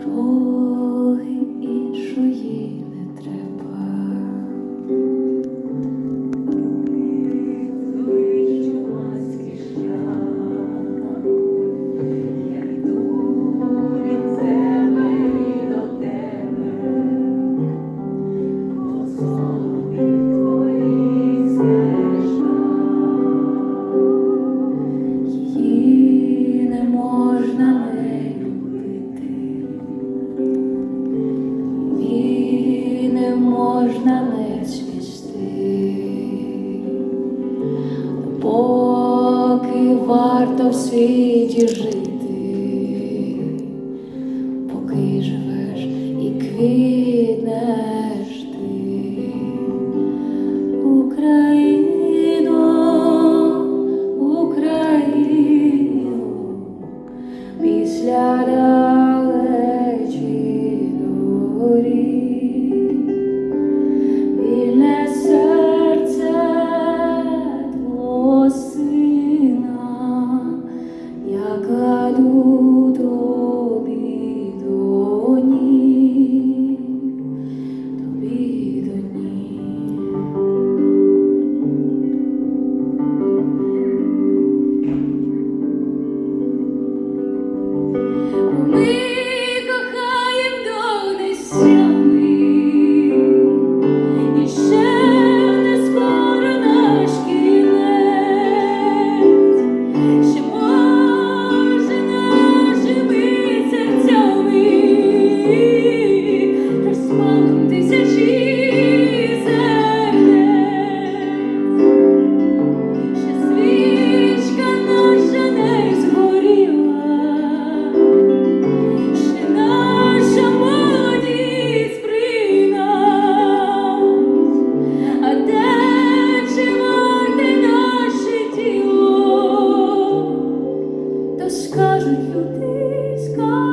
多 можна не цвісти, поки варто в світі жити. кажуть людиська.